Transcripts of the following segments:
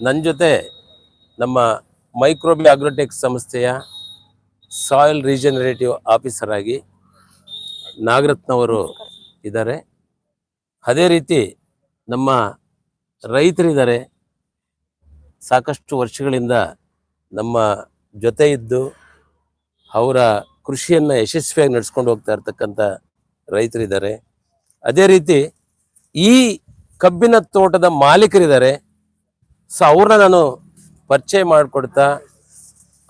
ನನ್ನ ಜೊತೆ ನಮ್ಮ ಮೈಕ್ರೋಬಿ ಅಗ್ರೋಟೆಕ್ ಸಂಸ್ಥೆಯ ಸಾಯಿಲ್ ರೀಜನರೇಟಿವ್ ಆಫೀಸರ್ ಆಗಿ ನಾಗರತ್ನವರು ಇದ್ದಾರೆ. ಅದೇ ರೀತಿ ನಮ್ಮ ರೈತರಿದ್ದಾರೆ. ಸಾಕಷ್ಟು ವರ್ಷಗಳಿಂದ ನಮ್ಮ ಜೊತೆ ಇದ್ದು ಅವರ ಕೃಷಿಯನ್ನು ಯಶಸ್ವಿಯಾಗಿ ನಡೆಸ್ಕೊಂಡು ಹೋಗ್ತಾ ಇರ್ತಕ್ಕಂಥ ರೈತರಿದ್ದಾರೆ. ಅದೇ ರೀತಿ ಈ ಕಬ್ಬಿನ ತೋಟದ ಮಾಲೀಕರಿದ್ದಾರೆ. ಸೊ ಅವ್ರನ್ನ ನಾನು ಪರಿಚಯ ಮಾಡಿಕೊಡ್ತಾ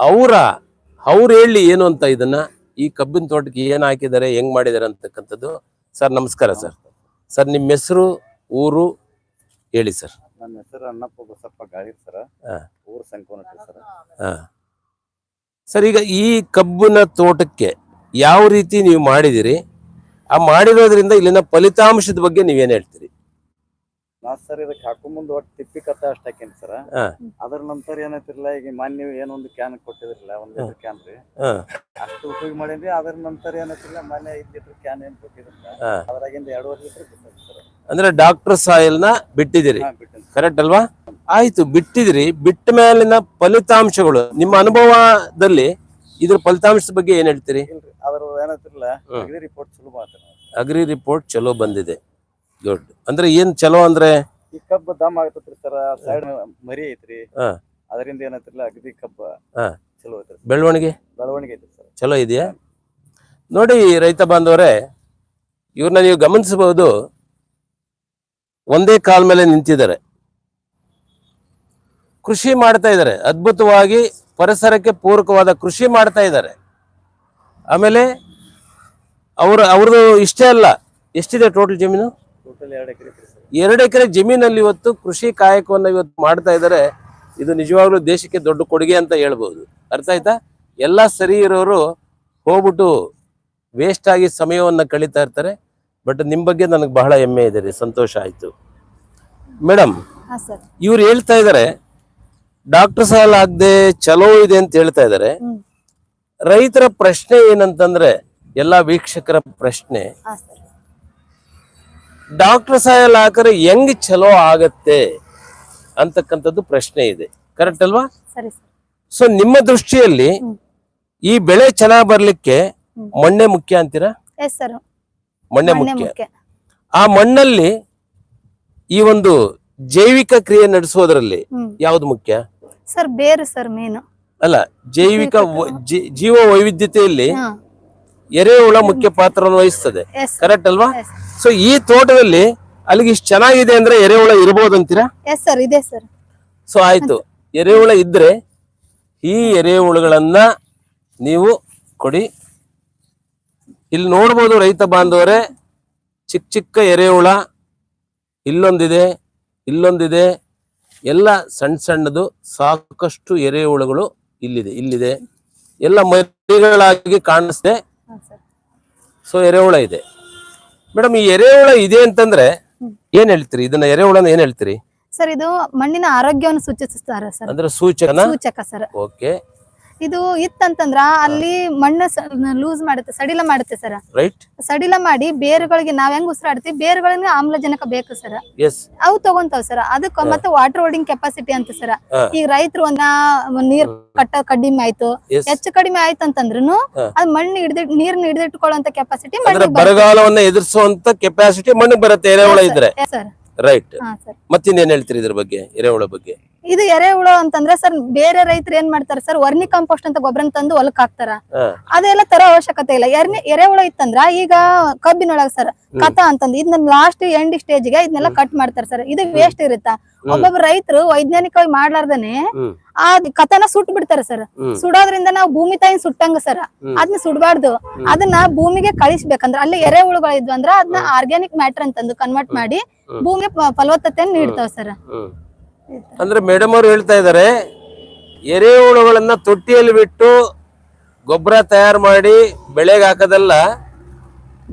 ಅವರ ಅವ್ರು ಹೇಳಿ ಏನು ಅಂತ ಇದನ್ನ ಈ ಕಬ್ಬಿನ ತೋಟಕ್ಕೆ ಏನು ಹಾಕಿದ್ದಾರೆ ಹೆಂಗ್ ಮಾಡಿದ್ದಾರೆ ಅಂತಕ್ಕಂಥದ್ದು. ಸರ್ ನಮಸ್ಕಾರ ಸರ್. ಸರ್ ನಿಮ್ಮ ಹೆಸರು ಊರು ಹೇಳಿ ಸರ್. ನನ್ನ ಹೆಸರು ಅಣ್ಣಪ್ಪ ಬಸಪ್ಪ ಗಾಳಿರ್ ಸರ್. ಹಾ. ಊರು ಸಂಕೋನಟ್ಟಿ ಸರ್. ಹಾ. ಸರ್ ಈಗ ಈ ಕಬ್ಬಿನ ತೋಟಕ್ಕೆ ಯಾವ ರೀತಿ ನೀವು ಮಾಡಿದಿರಿ? ಆ ಮಾಡಿರೋದ್ರಿಂದ ಇಲ್ಲಿನ ಫಲಿತಾಂಶದ ಬಗ್ಗೆ ನೀವೇನು ಹೇಳ್ತೀರಿ? ನಾ ಸರ್ ಇದಕ್ಕೆ ಹಾಕೋ ಮುಂದೆ ಒಟ್ಟು ತಿಪ್ಪಿ ಕತ್ತ ಅಷ್ಟ ಹಾಕೇನಿ ಸರ. ಅದ್ರ ನಂತರ ಏನೈತಿರ್ಲ ಈಗ ಮಾನ್ಯ ನೀವು ಏನೊಂದು ಕ್ಯಾನ್ ಕೊಟ್ಟಿದ್ರಲ್ಲ ಒಂದ್ ಲೀಟರ್ ಕ್ಯಾನ್ ರೀ. ಅಷ್ಟು ಉಪಯೋಗ ಮಾಡೇನ್ರಿ ಅದ್ರ ನಂತರ ಏನಾಯ್ತಿಲ್ಲ ಮಾನ್ಯ ಐದ್ ಲೀಟರ್ ಕ್ಯಾನ್ ಏನ್ ಕೊಟ್ಟಿದ್ರಲ್ಲ. ಅದ್ರಾಗಿಂದ ಎರಡೂವರೆ ಲೀಟರ್ ಬಿಟ್ಟೈತಿ ಸರ್ ಅಂದ್ರೆ ಡಾಕ್ಟರ್ ಸಾಯಿಲ್ನ ಬಿಟ್ಟಿದಿರಿ ಕರೆಕ್ಟ್ ಅಲ್ವಾ? ಆಯ್ತು ಬಿಟ್ಟಿದ್ರಿ ಬಿಟ್ಟ ಮೇಲಿನ ಫಲಿತಾಂಶಗಳು ನಿಮ್ಮ ಅನುಭವದಲ್ಲಿ ಇದ್ರ ಫಲಿತಾಂಶದ ಬಗ್ಗೆ ಏನ್ ಹೇಳ್ತೀರಿ? ಅದ್ರ ಅಗ್ರಿ ರಿಪೋರ್ಟ್ ಚಲೋ ಅಗ್ರಿ ರಿಪೋರ್ಟ್ ಚಲೋ ಬಂದಿದೆ. ಗುಡ್ ಅಂದ್ರೆ ಏನ್ ಚಲೋ ಅಂದ್ರೆ? ಈ ಕಬ್ಬು ದಮ್ ಆಗತ್ರಿ ಸರ್ ಸೈಡ್ ಮರಿ ಐತ್ರಿ. ಹಾ. ಅದರಿಂದ ಏನಾಯ್ತಿಲ್ಲ ಅಗದಿ ಕಬ್ಬ ಹಾ. ಚಲೋ ಐತ್ರಿ ಬೆಳವಣಿಗೆ? ಬೆಳವಣಿಗೆ ಐತ್ರಿ ಸರ್. ಚಲೋ ಇದೆಯಾ? ನೋಡಿ ರೈತ ಬಾಂಧವರೇ ಇವ್ರನ್ನ ನೀವು ಗಮನಿಸಬಹುದು ಒಂದೇ ಕಾಲ ಮೇಲೆ ನಿಂತಿದ್ದಾರೆ. ಕೃಷಿ ಮಾಡ್ತಾ ಇದ್ದಾರೆ. ಅದ್ಭುತವಾಗಿ ಪರಿಸರಕ್ಕೆ ಪೂರಕವಾದ ಕೃಷಿ ಮಾಡ್ತಾ ಇದ್ದಾರೆ. ಆಮೇಲೆ ಅವರು ಅವ್ರದ್ದು ಇಷ್ಟೇ ಅಲ್ಲ ಎಷ್ಟಿದೆ ಟೋಟಲ್ ಜಮೀನು? ಎರಡು ಎಕರೆ ಎರಡು ಎಕರೆ ಜಮೀನಲ್ಲಿ ಇವತ್ತು ಕೃಷಿ ಕಾಯಕವನ್ನು ಇವತ್ತು ಮಾಡ್ತಾ ಇದ್ದಾರೆ. ಇದು ನಿಜವಾಗ್ಲೂ ದೇಶಕ್ಕೆ ದೊಡ್ಡ ಕೊಡುಗೆ ಅಂತ ಹೇಳ್ಬೋದು. ಅರ್ಥ ಆಯ್ತಾ? ಎಲ್ಲ ಸರಿ ಇರೋರು ಹೋಗ್ಬಿಟ್ಟು ವೇಸ್ಟ್ ಆಗಿ ಸಮಯವನ್ನ ಕಳೀತಾ ಇರ್ತಾರೆ. ಬಟ್ ನಿಮ್ ಬಗ್ಗೆ ನನಗೆ ಬಹಳ ಹೆಮ್ಮೆ ಇದೆ ರೀ. ಸಂತೋಷ ಆಯ್ತು. ಮೇಡಮ್ ಹಾ ಸರ್. ಇವ್ರು ಹೇಳ್ತಾ ಇದಾರೆ ಡಾಕ್ಟರ್ ಸಾಲ ಆಗದೆ ಚಲೋ ಇದೆ ಅಂತ ಹೇಳ್ತಾ ಇದ್ದಾರೆ. ರೈತರ ಪ್ರಶ್ನೆ ಏನಂತಂದ್ರೆ ಎಲ್ಲಾ ವೀಕ್ಷಕರ ಪ್ರಶ್ನೆ. ಹಾ ಸರ್. ಡಾಕ್ಟರ್ ಸಾಯಲ್ ಹಾಕರೆ ಹೆಂಗ್ ಚಲೋ ಆಗತ್ತೆ ಅಂತಕ್ಕಂಥದ್ದು ಪ್ರಶ್ನೆ ಇದೆ. ಕರೆಕ್ಟ್ ಅಲ್ವಾ? ಸೊ ನಿಮ್ಮ ದೃಷ್ಟಿಯಲ್ಲಿ ಈ ಬೆಳೆ ಚೆನ್ನಾಗ್ ಬರ್ಲಿಕ್ಕೆ. ಮಣ್ಣೆ ಮುಖ್ಯ ಅಂತೀರಾ? ಮಣ್ಣೆ ಮುಖ್ಯ. ಆ ಮಣ್ಣಲ್ಲಿ ಈ ಒಂದು ಜೈವಿಕ ಕ್ರಿಯೆ ನಡೆಸೋದ್ರಲ್ಲಿ ಯಾವ್ದು ಮುಖ್ಯ? ಸರ್ ಬೇರು ಸರ್ ಮೇನು ಅಲ್ಲ ಜೈವಿಕ ಜೀವ ವೈವಿಧ್ಯತೆಯಲ್ಲಿ ಎರೆಹುಳ ಮುಖ್ಯ ಪಾತ್ರವನ್ನು ವಹಿಸ್ತದೆ. ಕರೆಕ್ಟ್ ಅಲ್ವಾ? ಸೊ ಈ ತೋಟದಲ್ಲಿ ಅಲ್ಲಿಗೆ ಇಷ್ಟು ಚೆನ್ನಾಗಿದೆ ಅಂದ್ರೆ ಎರೆಹುಳ ಇರ್ಬೋದಂತೀರಾ ಎಸ್ ಸರ್ ಇದೆ ಸರ್ ಸೊ ಆಯ್ತು. ಎರೆಹುಳ ಇದ್ರೆ ಈ ಎರೆಹುಳುಗಳನ್ನ ನೀವು ಕೊಡಿ. ಇಲ್ಲಿ ನೋಡ್ಬೋದು ರೈತ ಬಾಂಧವರೇ ಚಿಕ್ಕ ಚಿಕ್ಕ ಎರೆಹುಳ ಇಲ್ಲೊಂದಿದೆ ಇಲ್ಲೊಂದಿದೆ. ಎಲ್ಲ ಸಣ್ಣ ಸಣ್ಣದು ಸಾಕಷ್ಟು ಎರೆಹುಳುಗಳು ಇಲ್ಲಿದೆ ಇಲ್ಲಿದೆ. ಎಲ್ಲ ಮರಿಗಳಾಗಿ ಕಾಣಿಸ್ದೆ ಸೊ ಎರೆಹುಳ ಇದೆ. ಮೇಡಮ್ ಈ ಎರೆಹುಳ ಇದೆ ಅಂತಂದ್ರೆ ಏನ್ ಹೇಳ್ತೀರಿ? ಇದನ್ನ ಎರೆಹುಳನ ಏನ್ ಹೇಳ್ತೀರಿ? ಸರ್ ಇದು ಮಣ್ಣಿನ ಆರೋಗ್ಯವನ್ನು ಸೂಚಿಸುತ್ತಾರೆ ಸರ್. ಅಂದ್ರೆ ಸೂಚಕನ? ಸೂಚಕ ಸರ್. ಓಕೆ ಇದು ಇತ್ತಂತಂದ್ರ ಅಲ್ಲಿ ಮಣ್ಣು ಲೂಸ್ ಮಾಡುತ್ತೆ ಸಡಿಲ ಮಾಡುತ್ತೆ ಸರ್ ರೈಟ್ ಸಡಿಲ ಮಾಡಿ ಬೇರುಗಳಿಗೆ ನಾವ್ ಹೆಂಗ್ ಉಸಿರಾಡ್ತೀವಿ? ಬೇರುಗಳಿಗೆ ಆಮ್ಲಜನಕ ಬೇಕು ಸರ್ ಅವು ತಗೊಂತಾವ್ ಸರ್ ಅದಕ್ಕ ಮತ್ತೆ ವಾಟರ್ ಹೋಲ್ಡಿಂಗ್ ಕೆಪಾಸಿಟಿ ಅಂತ ಸರ್. ಈಗ ರೈತರು ಒಂದ ನೀರ್ ಕಟ್ಟ ಕಡಿಮೆ ಆಯ್ತು. ಹೆಚ್ಚು ಕಡಿಮೆ ಆಯ್ತು ಅಂತಂದ್ರೂ. ಅದ್ ಮಣ್ಣು ಹಿಡಿದಿಟ್ ನೀರ್ನ ಹಿಡಿದಿಟ್ಕೊಳ್ಳುವಂತ ಕೆಪಾಸಿಟಿ ಬರಗಾಲವನ್ನ ಎದುರಿಸುವಂತ ಕೆಪಾಸಿಟಿ ಮಣ್ಣಿಗೆ ಬರುತ್ತೆ ಎರೆಹುಳ ಇದ್ರೆ. Sir right. ಮತ್ತಿನ್ನೇನ್ ಹೇಳ್ತೀರಿ ಇದ್ರ ಬಗ್ಗೆ ಎರೆಹುಳ ಬಗ್ಗೆ? ಇದು ಎರೆಹುಳ ಅಂತಂದ್ರೆ ಸರ್ ಬೇರೆ ರೈತರು ಏನ್ ಮಾಡ್ತಾರೆ ಸರ್ ವರ್ಮಿ ಕಾಂಪೋಸ್ಟ್ ಅಂತ ಗೊಬ್ಬರ ತಂದು ಹೊಲಕ್ ಹಾಕ್ತಾರ. ಅದೆಲ್ಲ ತರ ಅವಶ್ಯಕತೆ ಇಲ್ಲ. ಎರ್ನಿ ಎರೆಹುಳ ಇತ್ತಂದ್ರ ಈಗ ಕಬ್ಬಿನೊಳಗ ಸರ್ ಕಥ ಅಂತಂದ್ ಇದನ್ನ ಲಾಸ್ಟ್ ಎಂಡ್ ಸ್ಟೇಜ್ಗೆ ಇದನ್ನೆಲ್ಲ ಕಟ್ ಮಾಡ್ತಾರೆ ಸರ್. ಇದು ವೇಸ್ಟ್ ಇರುತ್ತಾ. ಒಬ್ಬೊಬ್ಬ ರೈತರು ವೈಜ್ಞಾನಿಕವಾಗಿ ಮಾಡ್ಲಾರ್ದೇನೆ ಆ ಕಥನ ಸುಟ್ ಬಿಡ್ತಾರ ಸರ್. ಸುಡೋದ್ರಿಂದ ನಾವು ಭೂಮಿ ತಾಯಿನ ಸುಟ್ಟಂಗ ಸರ್. ಅದನ್ನ ಸುಡಬಾರ್ದು. ಅದನ್ನ ಭೂಮಿಗೆ ಕಳಿಸ್ಬೇಕಂದ್ರ ಅಲ್ಲಿ ಎರೆಹುಳುಗಳಿದ್ವು ಅಂದ್ರ ಅದನ್ನ ಆರ್ಗ್ಯಾನಿಕ್ ಮ್ಯಾಟರ್ ಅಂತಂದು ಕನ್ವರ್ಟ್ ಮಾಡಿ ಭೂಮಿಗೆ ಪ- ಫಲವತ್ತತೆಯನ್ನು ನೀಡ್ತಾವ ಸರ್. ಅಂದ್ರೆ ಮೇಡಮ್ ಅವ್ರು ಹೇಳ್ತಾ ಇದಾರೆ ಎರೆಹುಳುಗಳನ್ನ ತೊಟ್ಟಿಯಲ್ಲಿ ಬಿಟ್ಟು ಗೊಬ್ಬರ ತಯಾರು ಮಾಡಿ ಬೆಳೆಗೆ ಹಾಕೋದಲ್ಲ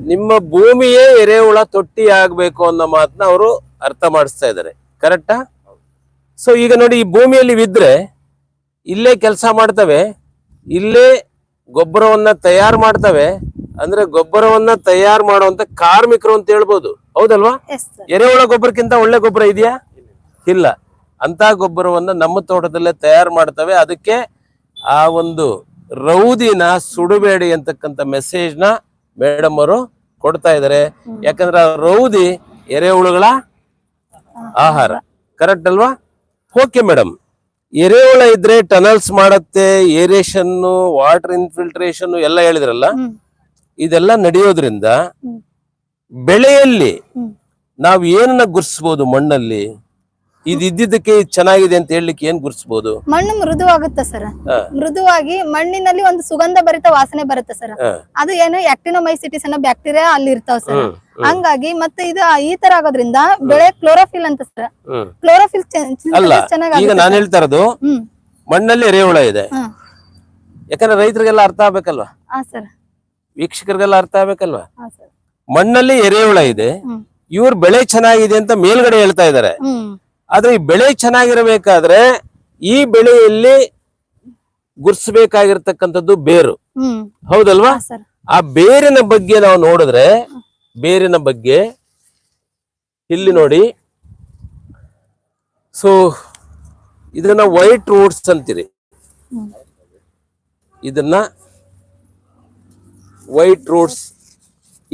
ನಿಮ್ಮ ಭೂಮಿಯೇ ಎರೆಹುಳ ತೊಟ್ಟಿ ಆಗ್ಬೇಕು ಅನ್ನೋ ಮಾತನ್ನ ಅವರು ಅರ್ಥ ಮಾಡಿಸ್ತಾ ಇದ್ದಾರೆ ಕರೆಕ್ಟಾ ಸೊ ಈಗ ನೋಡಿ ಈ ಭೂಮಿಯಲ್ಲಿ ಬಿದ್ರೆ ಇಲ್ಲೇ ಕೆಲಸ ಮಾಡ್ತವೆ ಇಲ್ಲೇ ಗೊಬ್ಬರವನ್ನ ತಯಾರು ಮಾಡ್ತವೆ ಅಂದ್ರೆ ಗೊಬ್ಬರವನ್ನ ತಯಾರು ಮಾಡುವಂತ ಕಾರ್ಮಿಕರು ಅಂತ ಹೇಳ್ಬೋದು. ಹೌದಲ್ವಾ? ಎರೆಹುಳ ಗೊಬ್ಬರಕ್ಕಿಂತ ಒಳ್ಳೆ ಗೊಬ್ಬರ ಇದೆಯಾ? ಇಲ್ಲ. ಅಂತ ಗೊಬ್ಬರವನ್ನ ನಮ್ಮ ತೋಟದಲ್ಲೇ ತಯಾರು ಮಾಡ್ತವೆ. ಅದಕ್ಕೆ ಆ ಒಂದು ರೌದಿನ ಸುಡಬೇಡಿ ಅಂತಕ್ಕಂಥ ಮೆಸೇಜ್ನ ಮೇಡಮ್ ಅವರು ಕೊಡ್ತಾ ಇದ್ದಾರೆ ಯಾಕಂದ್ರೆ ಆ ರೌದಿ ಎರೆಹುಳುಗಳ ಆಹಾರ. ಕರೆಕ್ಟ್ ಅಲ್ವಾ? ಓಕೆ ಮೇಡಮ್ ಎರೆಹುಳ ಇದ್ರೆ ಟನಲ್ಸ್ ಮಾಡತ್ತೆ ಏರೇಷನ್ ವಾಟರ್ ಇನ್ಫಿಲ್ಟ್ರೇಷನ್ ಎಲ್ಲ ಹೇಳಿದ್ರಲ್ಲ? ಇದೆಲ್ಲ ನಡೆಯೋದ್ರಿಂದ ಬೆಳೆಯಲ್ಲಿ ನಾವು ಏನನ್ನ ಗುರ್ಸ್ಬೋದು ಮಣ್ಣಲ್ಲಿ? ಇದ್ದಿದ್ದಕ್ಕೆ ಇದು ಚೆನ್ನಾಗಿದೆ ಅಂತ ಹೇಳಲಿಕ್ಕೆ ಏನ್ ಗುರುಸಬಹುದು ಮಣ್ಣು ಮೃದುವಾಗುತ್ತೆ ಸರ್. ಮೃದುವಾಗಿ ಮಣ್ಣಿನಲ್ಲಿ ಒಂದು ಸುಗಂಧ ಭರಿತ ವಾಸನೆ ಬರುತ್ತೆ ಸರ್ ಅದು ಏನು ಆಕ್ಟಿನೋಮೈಸಿಟಿಸ್ ಅನ್ನೋ ಬ್ಯಾಕ್ಟೀರಿಯಾ ಅಲ್ಲಿ ಇರ್ತಾವ ಸರ್ ಹಂಗಾಗಿ ಮತ್ತೆ ಇದು ಈ ತರ ಆಗೋದ್ರಿಂದ ಬೆಳೆ ಕ್ಲೋರೋಫಿಲ್ ಅಂತ ಸರ್. ಕ್ಲೋರೋಫಿಲ್ ಈಗ ನಾನು ಹೇಳ್ತಾ ಇರೋದು ಮಣ್ಣಲ್ಲಿ ಎರೆಹುಳ ಇದೆ. ಯಾಕಂದ್ರೆ ರೈತರಿಗೆಲ್ಲ ಅರ್ಥ ಆಗ್ಬೇಕಲ್ವಾ? ವೀಕ್ಷಕರಿಗೆಲ್ಲ ಅರ್ಥ ಆಗ್ಬೇಕಲ್ವಾ? ಮಣ್ಣಲ್ಲಿ ಎರೆಹುಳ ಇದೆ. ಇವ್ರ ಬೆಳೆ ಚೆನ್ನಾಗಿದೆ ಅಂತ ಮೇಲ್ಗಡೆ ಹೇಳ್ತಾ ಇದ್ದಾರೆ ಹ್ಮ್. ಆದ್ರೆ ಈ ಬೆಳೆ ಚೆನ್ನಾಗಿರಬೇಕಾದ್ರೆ ಈ ಬೆಳೆಯಲ್ಲಿ ಗುರ್ಸ್ಬೇಕಾಗಿರ್ತಕ್ಕಂಥದ್ದು ಬೇರು. ಹೌದಲ್ವಾ? ಆ ಬೇರಿನ ಬಗ್ಗೆ ನಾವು ನೋಡಿದ್ರೆ ಬೇರಿನ ಬಗ್ಗೆ ಇಲ್ಲಿ ನೋಡಿ. ಸೊ ಇದನ್ನ ವೈಟ್ ರೂಟ್ಸ್ ಅಂತೀರಿ. ಇದನ್ನ ವೈಟ್ ರೂಟ್ಸ್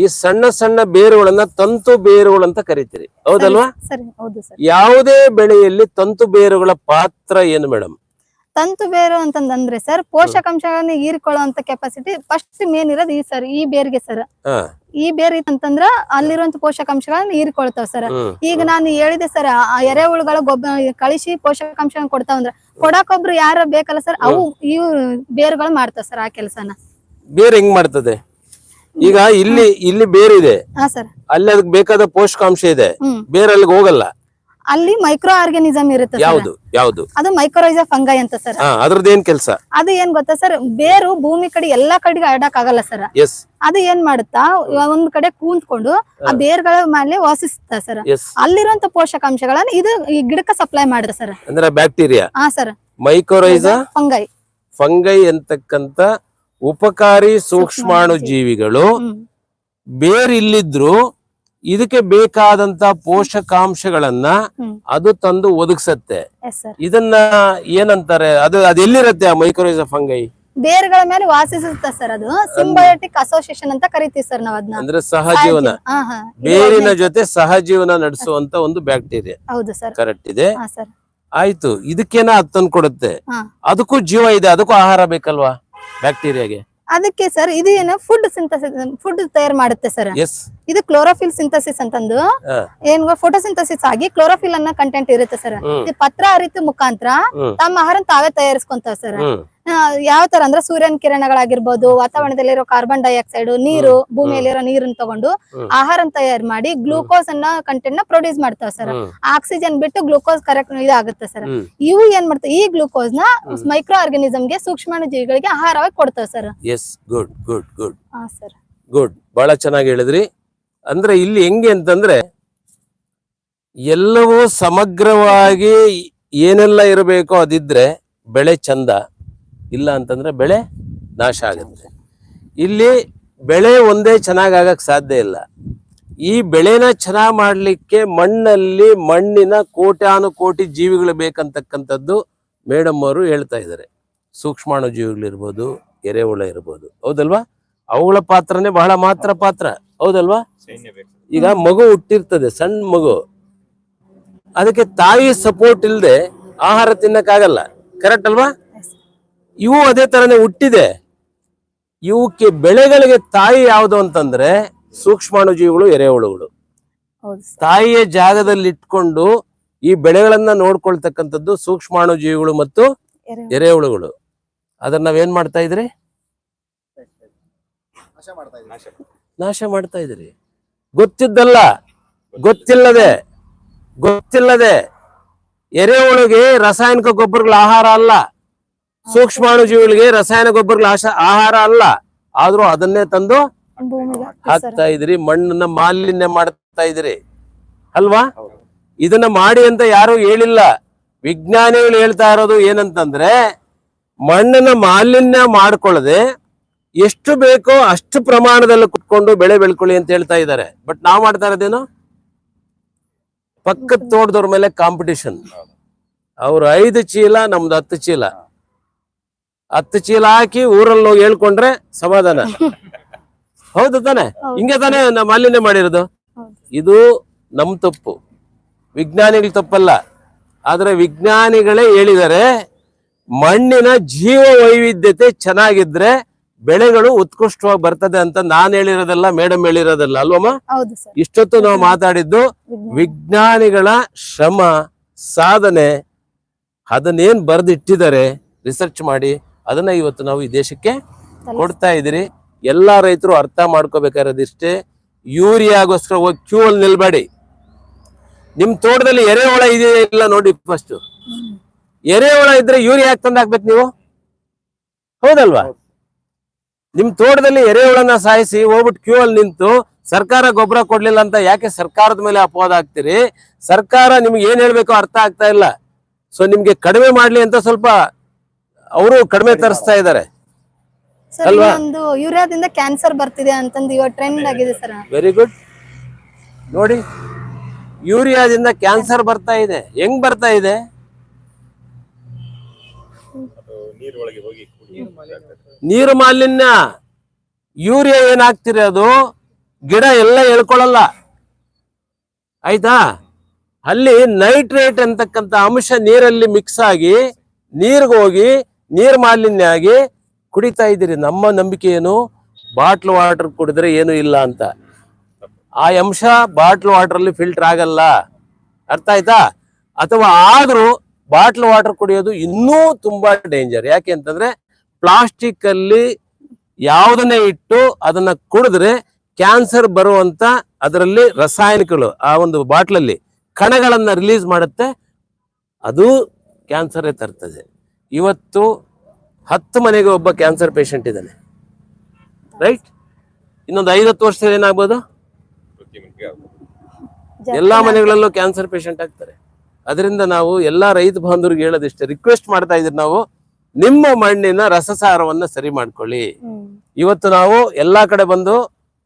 ಈ ಸಣ್ಣ ಸಣ್ಣ ಬೇರುಗಳನ್ನ ತಂತು ಬೇರುಗಳು ಅಂತ ಕರಿತೀರಿ. ಹೌದಲ್ವಾ? ಯಾವುದೇ ಬೆಳೆಯಲ್ಲಿ ತಂತು ಬೇರುಗಳ ಪಾತ್ರ ಏನು ಮೇಡಮ್? ತಂತು ಬೇರು ಅಂತಂದ್ರೆ ಸರ್ ಪೋಷಕಾಂಶಗಳನ್ನ ಹೀರಿಕೊಳ್ಳುವಂತ ಕೆಪಾಸಿಟಿ ಫಸ್ಟ್ ಮೇನ್ ಇರೋದು ಈ ಸರ್ ಈ ಬೇರ್ಗೆ ಸರ್. ಈ ಬೇರ್ ಇತ್ತಂತಂದ್ರ ಅಲ್ಲಿರುವಂತ ಪೋಷಕಾಂಶಗಳನ್ನ ಹೀರಿಕೊಳ್ತಾವ ಸರ್. ಈಗ ನಾನು ಹೇಳಿದೆ ಸರ್ ಆ ಎರೆಹುಳುಗಳ ಗೊಬ್ಬರ ಕಳಿಸಿ ಪೋಷಕಾಂಶ ಕೊಡ್ತಾವಂದ್ರ ಕೊಡಕೊಬ್ರು ಯಾರ ಬೇಕಲ್ಲ ಸರ್ ಅವು ಇವು ಬೇರುಗಳು ಮಾಡ್ತಾವ ಸರ್ ಆ ಕೆಲಸನ. ಬೇರೆ ಹೆಂಗ್ ಮಾಡ್ತದೆ? ಈಗ ಇಲ್ಲಿ ಇಲ್ಲಿ ಬೇರಿದೆ ಹಾ ಸರ್. ಅಲ್ಲಿ ಅದಕ್ಕೆ ಬೇಕಾದ ಪೋಷಕಾಂಶ ಇದೆ. ಹ್ಮ್. ಬೇರೆ ಅಲ್ಲಿಗೆ ಹೋಗಲ್ಲ. ಅಲ್ಲಿ ಮೈಕ್ರೋ ಆರ್ಗಾನಿಸಮ್ ಇರುತ್ತೆ ಯಾವ್ದು? ಯಾವ್ದು? ಅದು ಮೈಕ್ರೋಜ ಫಂಗೈ ಅಂತ ಸರ್. ಹಾ ಅದ್ರದ್ದೇನ್ ಕೆಲಸ? ಅದು ಏನ್ ಗೊತ್ತಾ ಸರ್? ಬೇರು ಭೂಮಿ ಕಡೆ ಎಲ್ಲಾ ಕಡೆಗೆ ಹರಡಕ್ ಆಗಲ್ಲ ಸರ್. ಎಸ್ ಅದು ಏನ್ ಮಾಡುತ್ತಾ ಒಂದ್ ಕಡೆ ಕೂತ್ಕೊಂಡು ಆ ಬೇರ್ಗಳ ಮೇಲೆ ವಾಸಿಸುತ್ತ ಸರ್. ಎಸ್ ಅಲ್ಲಿರುವಂತ ಪೋಷಕಾಂಶಗಳನ್ನ ಇದು ಈ ಗಿಡಕ್ಕೆ ಸಪ್ಲೈ ಮಾಡ್ರ ಸರ್. ಅಂದ್ರೆ ಬ್ಯಾಕ್ಟೀರಿಯಾ ಹಾ ಸರ್. ಮೈಕೋರೈಸಾ ಫಂಗೈ ಫಂಗೈ ಅಂತಕ್ಕಂತ ಉಪಕಾರಿ ಸೂಕ್ಷ್ಮಾಣು ಜೀವಿಗಳು ಬೇರ್ ಇಲ್ಲಿದ್ರು ಇದಕ್ಕೆ ಬೇಕಾದಂತ ಪೋಷಕಾಂಶಗಳನ್ನ ಅದು ತಂದು ಒದಗಿಸತ್ತೆ. ಇದನ್ನ ಏನಂತಾರೆ? ಅದು ಅದೆಲ್ಲಿರತ್ತೆ ಆ ಮೈಕ್ರೋರೈಸ ಫಂಗೈ ಬೇರುಗಳ ಮೇಲೆ ವಾಸಿಸುತ್ತೆ ಸರ್ ಅದು? ಸಿಂಬಯೋಟಿಕ್ ಅಸೋಸಿಯೇಷನ್ ಅಂತ ಕರಿತೀವಿ ಸರ್ ನಾವ್ ಅದನ್ನ ಅಂದ್ರೆ ಸಹಜೀವನ. ಬೇರಿನ ಜೊತೆ ಸಹಜೀವನ ನಡೆಸುವಂತ ಒಂದು ಬ್ಯಾಕ್ಟೀರಿಯಾ ಹೌದು ಸರ್ ಕರೆಕ್ಟ್ ಇದೆ? ಆಯ್ತು. ಇದಕ್ಕೇನ ಅದು ತಂದು ಕೊಡುತ್ತೆ ಅದಕ್ಕೂ ಜೀವ ಇದೆ ಅದಕ್ಕೂ ಆಹಾರ ಬೇಕಲ್ವಾ? ಬ್ಯಾಕ್ಟೀರಿಯಾಗೆ ಅದಕ್ಕೆ ಸರ್ ಇದು ಏನು ಫುಡ್ ಸಿಂಥಸಿಸ್ ಫುಡ್ ತಯಾರು ಮಾಡುತ್ತೆ ಸರ್ ಎಸ್ ಇದು ಕ್ಲೋರೋಫಿಲ್ ಸಿಂಥಸಿಸ್ ಅಂತಂದು. ಏನ್ ಫೋಟೋಸಿಂಥಸಿಸ್ ಆಗಿ ಕ್ಲೋರೋಫಿಲ್ ಅನ್ನ ಕಂಟೆಂಟ್ ಇರುತ್ತೆ ಸರ್ ಇದು ಪತ್ರ ಅರಿತು ಮುಖಾಂತರ ತಮ್ಮ ಆಹಾರ ತಾವೇ ತಯಾರಿಸ್ಕೊಂತಾವ ಸರ್ ಯಾವ ತರ ಅಂದ್ರೆ ಸೂರ್ಯನ ಕಿರಣಗಳಾಗಿರ್ಬೋದು ವಾತಾವರಣದಲ್ಲಿರೋ ಕಾರ್ಬನ್ ಡೈಆಕ್ಸೈಡ್ ನೀರು ಭೂಮಿಯಲ್ಲಿರೋ ನೀರನ್ನ ತಗೊಂಡು. ಆಹಾರ ತಯಾರು ಮಾಡಿ ಗ್ಲೂಕೋಸ್ ಅನ್ನ ಕಂಟೆಂಟ್ನ ಪ್ರೊಡ್ಯೂಸ್ ಮಾಡ್ತಾವ ಸರ್ ಆಕ್ಸಿಜನ್ ಬಿಟ್ಟು ಗ್ಲೂಕೋಸ್ ಕರೆಕ್ಟ್ ಇದಾಗುತ್ತೆ ಸರ್ ಇವು ಏನ್ ಮಾಡ್ತಾವ ಈ ಗ್ಲೂಕೋಸ್ನ ಮೈಕ್ರೋ ಆರ್ಗನಿಸಮ್ಗೆ ಸೂಕ್ಷ್ಮ ಜೀವಿಗಳಿಗೆ ಆಹಾರವಾಗಿ ಕೊಡ್ತಾವ sir yes good good good sir good ಬಹಳ ಚೆನ್ನಾಗಿ ಹೇಳಿದ್ರಿ. ಅಂದ್ರೆ ಇಲ್ಲಿ ಹೆಂಗೆ ಅಂತಂದ್ರೆ ಎಲ್ಲವೂ ಸಮಗ್ರವಾಗಿ ಏನೆಲ್ಲ ಇರಬೇಕೋ ಅದಿದ್ರೆ ಬೆಳೆ ಚಂದ, ಇಲ್ಲ ಅಂತಂದ್ರೆ ಬೆಳೆ ನಾಶ ಆಗುತ್ತೆ. ಇಲ್ಲಿ ಬೆಳೆ ಒಂದೇ ಚೆನ್ನಾಗ್ ಆಗಕ್ ಸಾಧ್ಯ ಇಲ್ಲ. ಈ ಬೆಳೆನ ಚೆನ್ನಾಗಿ ಮಾಡಲಿಕ್ಕೆ ಮಣ್ಣಲ್ಲಿ ಮಣ್ಣಿನ ಕೋಟ್ಯಾನುಕೋಟಿ ಜೀವಿಗಳು ಬೇಕಂತಕ್ಕಂಥದ್ದು ಮೇಡಮ್ ಅವರು ಹೇಳ್ತಾ ಇದ್ದಾರೆ. ಸೂಕ್ಷ್ಮಾಣು ಜೀವಿಗಳಿರ್ಬೋದು, ಎರೆಹುಳ ಇರ್ಬೋದು. ಹೌದಲ್ವಾ? ಅವುಗಳ ಪಾತ್ರನೇ ಬಹಳ ಮಾತ್ರ ಪಾತ್ರ. ಹೌದಲ್ವಾ? ಈಗ ಮಗು ಹುಟ್ಟಿರ್ತದೆ ಸಣ್ಣ ಮಗು. ಅದಕ್ಕೆ ತಾಯಿ ಸಪೋರ್ಟ್ ಇಲ್ಲದೆ ಆಹಾರ ತಿನ್ನಕ್ಕಾಗಲ್ಲ. ಕರೆಕ್ಟ್ ಅಲ್ವಾ? ಇವು ಅದೇ ತರನೇ ಹುಟ್ಟಿದೆ. ಇವಕ್ಕೆ ಬೆಳೆಗಳಿಗೆ ತಾಯಿ ಯಾವುದು ಅಂತಂದ್ರೆ ಸೂಕ್ಷ್ಮಾಣು ಜೀವಿಗಳು ಎರೆಹುಳುಗಳು. ಹೌದು ತಾಯಿಯ ಜಾಗದಲ್ಲಿ ಇಟ್ಕೊಂಡು ಈ ಬೆಳೆಗಳನ್ನ ನೋಡ್ಕೊಳ್ತಕ್ಕಂಥದ್ದು ಸೂಕ್ಷ್ಮಾಣು ಜೀವಿಗಳು ಮತ್ತು ಎರೆ- ಎರೆಹುಳುಗಳು. ಅದನ್ನ ನಾವೇನ್ ಮಾಡ್ತಾ ಇದ್ರಿ? ನಾಶ ಮಾಡ್ತಾ ಇದ್ರಿ ಗೊತ್ತಿದ್ದಲ್ಲ, ಗೊತ್ತಿಲ್ಲದೆ ಗೊತ್ತಿಲ್ಲದೆ ಎರೆಹುಳುಗೆ ರಾಸಾಯನಿಕ ಗೊಬ್ಬರಗಳ ಆಹಾರ ಅಲ್ಲ. ಸೂಕ್ಷ್ಮಾಣು ಜೀವಿಗಳಿಗೆ ರಾಸಾಯನಿಕ ಗೊಬ್ಬರಗಳ ಆಹಾರ ಅಲ್ಲ. ಆದ್ರೂ ಅದನ್ನೇ ತಂದು ಹಾಕ್ತಾ ಇದ್ರಿ ಮಣ್ಣನ್ನ ಮಾಲಿನ್ಯ ಮಾಡ್ತಾ ಇದ್ರಿ ಅಲ್ವಾ? ಇದನ್ನ ಮಾಡಿ ಅಂತ ಯಾರು ಹೇಳಿಲ್ಲ. ವಿಜ್ಞಾನಿಗಳು ಹೇಳ್ತಾ ಇರೋದು ಏನಂತಂದ್ರೆ, ಮಣ್ಣನ್ನ ಮಾಲಿನ್ಯ ಮಾಡ್ಕೊಳ್ಳದೆ ಎಷ್ಟು ಬೇಕೋ ಅಷ್ಟು ಪ್ರಮಾಣದಲ್ಲಿ ಕುತ್ಕೊಂಡು ಬೆಳೆ ಬೆಳ್ಕೊಳ್ಳಿ ಅಂತ ಹೇಳ್ತಾ ಇದ್ದಾರೆ. ಬಟ್ ನಾವ್ ಮಾಡ್ತಾ ಇರೋದೇನು? ಪಕ್ಕದ ತೋಟದವ್ರ ಮೇಲೆ ಕಾಂಪಿಟಿಷನ್ ಅವ್ರು ಐದು ಚೀಲ, ನಮ್ದು ಹತ್ತು ಚೀಲ. ಹತ್ತು ಚೀಲ ಹಾಕಿ ಊರಲ್ಲಿ ಹೋಗಿ ಹೇಳ್ಕೊಂಡ್ರೆ ಸಮಾಧಾನ. ಹೌದು ತಾನೆ. ಹಿಂಗೆ ತಾನೇ ಮಾಲಿನ್ಯ ಮಾಡಿರೋದು. ಇದು ನಮ್ ತಪ್ಪು. ವಿಜ್ಞಾನಿಗಳ ತಪ್ಪಲ್ಲ. ಆದ್ರೆ ವಿಜ್ಞಾನಿಗಳೇ ಹೇಳಿದರೆ ಮಣ್ಣಿನ ಜೀವ ವೈವಿಧ್ಯತೆ ಚೆನ್ನಾಗಿದ್ರೆ ಬೆಳೆಗಳು ಉತ್ಕೃಷ್ಟವಾಗಿ ಬರ್ತದೆ ಅಂತ ನಾನ್ ಹೇಳಿರೋದಲ್ಲ ಮೇಡಮ್ ಹೇಳಿರೋದಲ್ಲ ಅಲ್ವಮ್ಮ? ಇಷ್ಟೊತ್ತು ನಾವು ಮಾತಾಡಿದ್ದು ವಿಜ್ಞಾನಿಗಳ ಶ್ರಮ ಸಾಧನೆ ಅದನ್ನೇನ್ ಬರೆದಿಟ್ಟಿದ್ದಾರೆ ರಿಸರ್ಚ್ ಮಾಡಿ ಅದನ್ನ ಇವತ್ತು ನಾವು ಈ ದೇಶಕ್ಕೆ ಕೊಡ್ತಾ ಇದೀರಿ ಎಲ್ಲಾ ರೈತರು ಅರ್ಥ ಮಾಡ್ಕೋಬೇಕಾಗಿರೋದಿಷ್ಟೇ. ಯೂರಿಯಾಗೋಸ್ಕರ ಹೋಗಿ ಕ್ಯೂ ಅಲ್ಲಿ ನಿಲ್ಬೇಡಿ. ನಿಮ್ ತೋಟದಲ್ಲಿ ಎರೆಹುಳ ಇದೆಯಾ ಇಲ್ಲ ನೋಡಿ ಫಸ್ಟ್. ಎರೆಹುಳ ಇದ್ರೆ ಯೂರಿಯಾ ಹಾಕ್ ತಂದು ಹಾಕ್ಬೇಕು ನೀವು? ಹೌದಲ್ವಾ? ನಿಮ್ ತೋಟದಲ್ಲಿ ಎರೆಹುಳನ್ನ ಸಾಯಿಸಿ ಹೋಗ್ಬಿಟ್ಟು ಕ್ಯೂ ಅಲ್ಲಿ ನಿಂತು ಸರ್ಕಾರ ಗೊಬ್ಬರ ಕೊಡ್ಲಿಲ್ಲ ಅಂತ ಯಾಕೆ ಸರ್ಕಾರದ ಮೇಲೆ ಅಪವಾದ ಆಗ್ತೀರಿ ಸರ್ಕಾರ ನಿಮ್ಗೆ ಏನ್ ಹೇಳ್ಬೇಕು ಅರ್ಥ ಆಗ್ತಾ ಇಲ್ಲ. ಸೊ ನಿಮ್ಗೆ ಕಡಿಮೆ ಮಾಡ್ಲಿ ಅಂತ ಸ್ವಲ್ಪ ಅವರು ಕಡಿಮೆ ತರಿಸ್ತಾ ಇದ್ದಾರೆ. ಸರ್ ಅಲ್ವಾ? ಇನ್ನೊಂದು ಯೂರಿಯಾದಿಂದ ಕ್ಯಾನ್ಸರ್ ಬರ್ತಿದೆ ಅಂತಂದು ಇವಾಗ ಟ್ರೆಂಡ್ ಆಗಿದೆ ಸರ್ ವೆರಿ ಗುಡ್ ನೋಡಿ ಯೂರಿಯಾದಿಂದ ಕ್ಯಾನ್ಸರ್ ಬರ್ತಾ ಇದೆ. ಹೆಂಗ್ ಬರ್ತಾ ಇದೆ? ನೀರು ಮಾಲಿನ್ಯ ಯೂರಿಯಾ ಏನಾಗ್ತಿರಿ ಅದು? ಗಿಡ ಎಲ್ಲ ಹೇಳ್ಕೊಳಲ್ಲ ಆಯ್ತಾ? ಅಲ್ಲಿ ನೈಟ್ರೇಟ್ ಅಂತಕ್ಕಂಥ ಅಂಶ ನೀರಲ್ಲಿ ಮಿಕ್ಸ್ ಆಗಿ ನೀರ್ಗೆ ಹೋಗಿ ನೀರ್ ಮಾಲಿನ್ಯ ಆಗಿ ಕುಡಿತಾ ಇದ್ದೀರಿ. ನಮ್ಮ ನಂಬಿಕೆ ಏನು? ಬಾಟ್ಲ್ ವಾಟರ್ ಕುಡಿದ್ರೆ ಏನು ಇಲ್ಲ ಅಂತ. ಆ ಅಂಶ ಬಾಟ್ಲ್ ವಾಟರ್ ಫಿಲ್ಟರ್ ಆಗಲ್ಲ. ಅರ್ಥ ಆಯ್ತಾ? ಅಥವಾ ಆದ್ರೂ ಬಾಟ್ಲ್ ವಾಟರ್ ಕುಡಿಯೋದು ಇನ್ನೂ ತುಂಬಾ ಡೇಂಜರ್ ಯಾಕೆ ಅಂತಂದ್ರೆ ಪ್ಲಾಸ್ಟಿಕ್ ಅಲ್ಲಿ ಯಾವುದನ್ನೇ ಇಟ್ಟು ಅದನ್ನ ಕುಡಿದ್ರೆ ಕ್ಯಾನ್ಸರ್ ಬರುವಂತ ಅದರಲ್ಲಿ ರಾಸಾಯನಿಕಗಳು ಆ ಒಂದು ಬಾಟ್ಲಲ್ಲಿ ಕಣಗಳನ್ನ ರಿಲೀಸ್ ಮಾಡುತ್ತೆ. ಅದು ಕ್ಯಾನ್ಸರೇ ತರ್ತದೆ. ಇವತ್ತು ಹತ್ತು ಮನೆಗೆ ಒಬ್ಬ ಕ್ಯಾನ್ಸರ್ ಪೇಷಂಟ್ ಇದ್ದಾನೆ. ರೈಟ್? ಇನ್ನೊಂದು ಐವತ್ತು ವರ್ಷದಲ್ಲಿ ಏನಾಗ್ಬೋದು? ಎಲ್ಲಾ ಮನೆಗಳಲ್ಲೂ ಕ್ಯಾನ್ಸರ್ ಪೇಷಂಟ್ ಆಗ್ತಾರೆ. ಅದರಿಂದ ನಾವು ಎಲ್ಲಾ ರೈತ ಬಾಂಧವರಿಗೆ ಹೇಳೋದಿಷ್ಟೇ. ರಿಕ್ವೆಸ್ಟ್ ಮಾಡ್ತಾ ಇದ್ರೆ ನಾವು. ನಿಮ್ಮ ಮಣ್ಣಿನ ರಸಸಾರವನ್ನ ಸರಿ ಮಾಡ್ಕೊಳ್ಳಿ. ಇವತ್ತು ನಾವು ಎಲ್ಲಾ ಕಡೆ ಬಂದು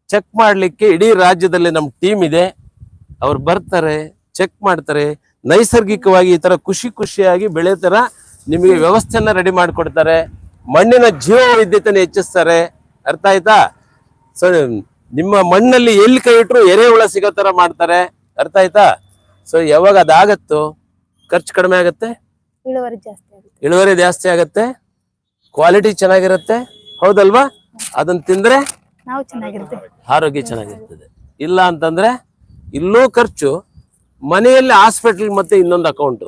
ಚೆಕ್ ಮಾಡ್ಲಿಕ್ಕೆ ಇಡೀ ರಾಜ್ಯದಲ್ಲಿ ನಮ್ ಟೀಮ್ ಇದೆ. ಅವ್ರು ಬರ್ತಾರೆ ಚೆಕ್ ಮಾಡ್ತಾರೆ. ನೈಸರ್ಗಿಕವಾಗಿ ಈ ತರ ಖುಷಿ ಖುಷಿಯಾಗಿ ಬೆಳೆ ತರ ನಿಮಗೆ ವ್ಯವಸ್ಥೆಯನ್ನ ರೆಡಿ ಮಾಡಿಕೊಡ್ತಾರೆ. ಮಣ್ಣಿನ ಜೀವ ವೈದ್ಯತೆಯನ್ನು ಹೆಚ್ಚಿಸ್ತಾರೆ. ಅರ್ಥ ಆಯ್ತಾ? ಸೊ ನಿಮ್ಮ ಮಣ್ಣಲ್ಲಿ ಎಲ್ಲಿ ಕೈ ಇಟ್ಟರು ಎರೆಹುಳ ಸಿಗೋ ಥರ ಮಾಡ್ತಾರೆ. ಅರ್ಥ ಆಯ್ತಾ? ಸೊ ಯಾವಾಗ ಅದಾಗತ್ತೋ ಖರ್ಚು ಕಡಿಮೆ ಆಗತ್ತೆ. ಇಳುವರಿ ಜಾಸ್ತಿ ಆಗುತ್ತೆ. ಇಳುವರಿ ಜಾಸ್ತಿ ಆಗುತ್ತೆ. ಕ್ವಾಲಿಟಿ ಚೆನ್ನಾಗಿರುತ್ತೆ. ಹೌದಲ್ವಾ? ಅದನ್ನ ತಿಂದ್ರೆ ನಾವು ಚೆನ್ನಾಗಿರುತ್ತೆ. ಆರೋಗ್ಯ ಚೆನ್ನಾಗಿರ್ತದೆ. ಇಲ್ಲ ಅಂತಂದ್ರೆ ಇಲ್ಲೂ ಖರ್ಚು ಮನೆಯಲ್ಲಿ ಹಾಸ್ಪಿಟಲ್ ಮತ್ತೆ ಇನ್ನೊಂದು ಅಕೌಂಟ್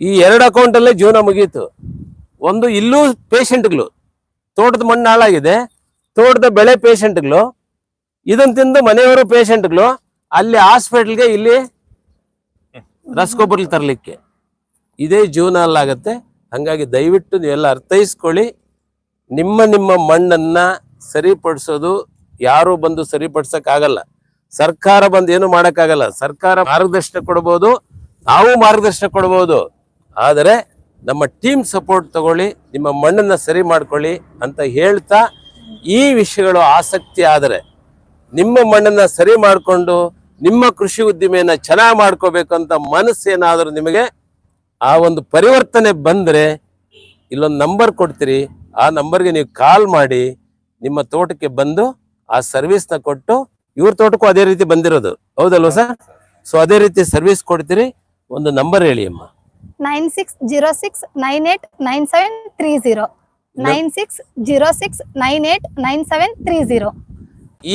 ಈ ಎರಡು ಅಕೌಂಟ್ ಅಲ್ಲೇ ಜೀವನ ಮುಗೀತು. ಒಂದು ಇಲ್ಲೂ ಪೇಷಂಟ್ಗಳು ತೋಟದ ಮಣ್ಣು ಹಾಳಾಗಿದೆ. ತೋಟದ ಬೆಳೆ ಪೇಷಂಟ್ಗಳು ಇದನ್ನ ತಿಂದು ಮನೆಯವರು ಪೇಷಂಟ್ಗಳು ಅಲ್ಲಿ ಹಾಸ್ಪಿಟಲ್ಗೆ ಇಲ್ಲಿ ರಸಗೊಬ್ಬರ ತರಲಿಕ್ಕೆ. ಇದೇ ಜೀವನ ಅಲ್ಲಾಗತ್ತೆ ಹಂಗಾಗಿ ದಯವಿಟ್ಟು ನೀವೆಲ್ಲ ಅರ್ಥೈಸ್ಕೊಳ್ಳಿ. ನಿಮ್ಮ ನಿಮ್ಮ ಮಣ್ಣನ್ನ ಸರಿಪಡಿಸೋದು, ಯಾರು ಬಂದು ಸರಿಪಡಿಸಕ್ ಆಗಲ್ಲ ಸರ್ಕಾರ ಬಂದು ಏನು ಮಾಡೋಕ್ಕಾಗಲ್ಲ. ಸರ್ಕಾರ ಮಾರ್ಗದರ್ಶನ ಕೊಡ್ಬೋದು ನಾವು ಮಾರ್ಗದರ್ಶನ ಕೊಡ್ಬೋದು. ಆದರೆ ನಮ್ಮ ಟೀಮ್ ಸಪೋರ್ಟ್ ತಗೊಳ್ಳಿ, ನಿಮ್ಮ ಮಣ್ಣನ್ನ ಸರಿ ಮಾಡ್ಕೊಳ್ಳಿ ಅಂತ ಹೇಳ್ತಾ, ಈ ವಿಷಯಗಳು ಆಸಕ್ತಿ ಆದರೆ ನಿಮ್ಮ ಮಣ್ಣನ್ನ ಸರಿ ಮಾಡಿಕೊಂಡು, ನಿಮ್ಮ ಕೃಷಿ ಉದ್ದಿಮೆಯನ್ನು ಚೆನ್ನಾಗಿ ಮಾಡ್ಕೋಬೇಕು ಅಂತ ಮನಸ್ಸೇನಾದರೂ ನಿಮಗೆ ಆ ಒಂದು ಪರಿವರ್ತನೆ ಬಂದರೆ ಇಲ್ಲೊಂದು ನಂಬರ್ ಕೊಡ್ತೀರಿ. ಆ ನಂಬರ್ಗೆ ನೀವು ಕಾಲ್ ಮಾಡಿ ನಿಮ್ಮ ತೋಟಕ್ಕೆ ಬಂದು ಆ ಸರ್ವಿಸ್ನ ಕೊಟ್ಟು ಇವ್ರ ತೋಟಕ್ಕೂ ಅದೇ ರೀತಿ ಬಂದಿರೋದು. ಹೌದಲ್ವಾ ಸರ್? ಸೊ ಅದೇ ರೀತಿ ಸರ್ವಿಸ್ ಕೊಡ್ತೀರಿ. ಒಂದು ನಂಬರ್ ಹೇಳಿ ಅಮ್ಮ. Nine six zero six nine eight nine seven three zero nine six zero six nine eight nine seven three zero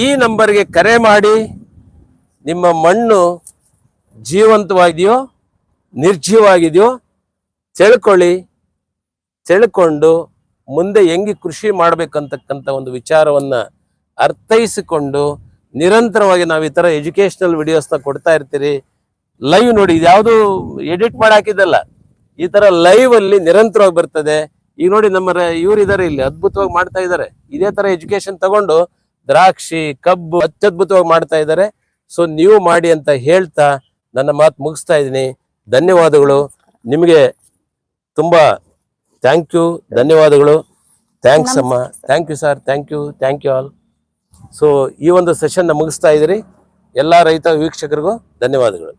ಈ ನಂಬರ್ಗೆ ಕರೆ ಮಾಡಿ ನಿಮ್ಮ ಮಣ್ಣು ಜೀವಂತವಾಗಿದೆಯೋ ನಿರ್ಜೀವವಾಗಿದೆಯೋ ತಿಳ್ಕೊಳ್ಳಿ, ತಿಳ್ಕೊಂಡು ಮುಂದೆ ಹೆಂಗೆ ಕೃಷಿ ಮಾಡ್ಬೇಕಂತಕ್ಕಂಥ ಒಂದು ವಿಚಾರವನ್ನ ಅರ್ಥೈಸಿಕೊಂಡು ನಿರಂತರವಾಗಿ ನಾವು ಈ ಥರ ಎಜುಕೇಶನಲ್ ವಿಡಿಯೋಸ್ನ ಕೊಡ್ತಾ ಇರ್ತೀರಿ. ಲೈವ್ ನೋಡಿ ಇದ್ಯಾವುದು ಎಡಿಟ್ ಮಾಡಿ ಹಾಕಿದ್ದಲ್ಲ ಈ ಥರ ಲೈವ್ ಅಲ್ಲಿ ನಿರಂತರವಾಗಿ ಬರ್ತದೆ. ಈಗ ನೋಡಿ ನಮ್ಮ ಇವ್ರು ಇಲ್ಲಿ, ಅದ್ಭುತವಾಗಿ ಮಾಡ್ತಾ ಇದ್ದಾರೆ ಇದೇ ತರ ಎಜುಕೇಶನ್ ತಗೊಂಡು ದ್ರಾಕ್ಷಿ, ಕಬ್ಬು ಅತ್ಯದ್ಭುತವಾಗಿ ಮಾಡ್ತಾ ಇದ್ದಾರೆ ಸೊ ನೀವು ಮಾಡಿ ಅಂತ ಹೇಳ್ತಾ ನನ್ನ ಮಾತು ಮುಗಿಸ್ತಾ ಇದ್ದೀನಿ. ಧನ್ಯವಾದಗಳು. ನಿಮಗೆ ತುಂಬ ಥ್ಯಾಂಕ್ ಯು ಧನ್ಯವಾದಗಳು. ಥ್ಯಾಂಕ್ಸ್ ಅಮ್ಮ. Thank you sir thank you thank you also ಈ ಒಂದು ಸೆಷನ್ನ ಮುಗಿಸ್ತಾ ಇದ್ದೀರಿ. ಎಲ್ಲ ರೈತ ವೀಕ್ಷಕರಿಗೂ ಧನ್ಯವಾದಗಳು.